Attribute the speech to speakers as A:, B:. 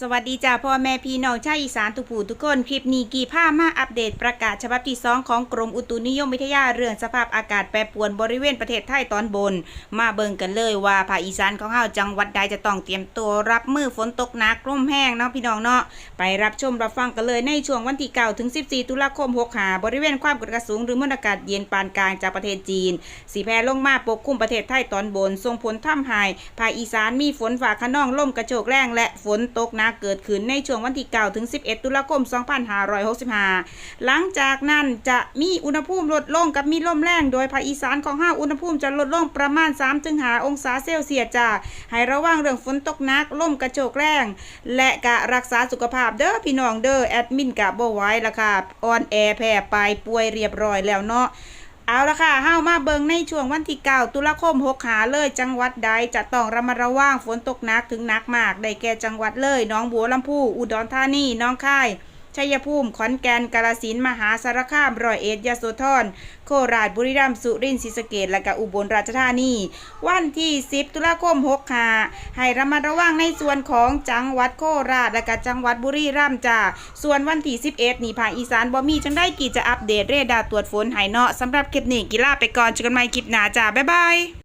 A: สวัสดีจ้าพ่อแม่พี่น้องชาวอีสานทุกผู้ทุกคน คลิปนี้กี่ผ้ามาอัปเดตประกาศฉบับที่ 2 ของกรมอุตุนิยมวิทยาเรื่องสภาพอากาศแปรปรวนบริเวณประเทศไทยตอนบน มาเบิ่งกันเลยว่าภาคอีสานของเฮาจังหวัดใดจะต้องเตรียมตัวรับมือฝนตกหนักลมแห้งเนาะพี่น้องเนาะไปรับชมรับฟังกันเลยในช่วงวันที่9ถึง 14 ตุลาคม65บริเวณความกดอากาศสูงหรือมวลอากาศเย็นปานกลางจากประเทศจีน สีแพร่ลงมาปกคลุมประเทศไทยตอนบนส่งผลทำให้ภาคอีสานมีฝนฝ่าขนองลมกระโชกแรงและฝนตกหนักเกิดขึ้นในช่วงวันที่9ถึง 11 ตุลาคม 2565 หลังจากนั้นจะมีอุณหภูมิลดลงกับมีลมแรงโดยภาคอีสานของห้าอุณหภูมิจะลดลงประมาณ3-5องศาเซลเซียสจ้าให้ระวังเรื่องฝนตกหนักลมกระโชกแรง และกะรักษาสุขภาพเด้อพี่น้องเด้อแอดมินกะบ่ไว้ละค่ะออนแอร์แพ้ไปป่วยเรียบร้อยแล้วเนาะ เอาละค่ะเฮามาเบิงในช่วงวันที่9ตุลาคม6หาเลยจังหวัดใดจะต้องระมัดระวังฝนตกหนักถึงหนักมาก ได้แก่จังหวัดเลย น้องบัวลำพู อุดรธานี น้องคาย ชัยภูมิขอนแก่นกาฬสินมหาสารคามร้อยเอ็ดยโสธรโคราชบุรีรัมย์สุรินทร์ศรีสะเกษและก็อุบลราชธานี วันที่ 10 ตุลาคม6ขาให้ระมัดระวังในส่วนของจังหวัดโคราชและก็จังหวัดบุรีรัมย์จ้าส่วนวันที่ 11 นี่ภาคอีสานบ่มีจังได้กี่จะอัปเดตเรดาร์ตรวจฝนให้เนาะสำหรับคลิปนี้กีฬาไปก่อนเจอกันใหม่คลิปหน้าจ้าบ๊ายบาย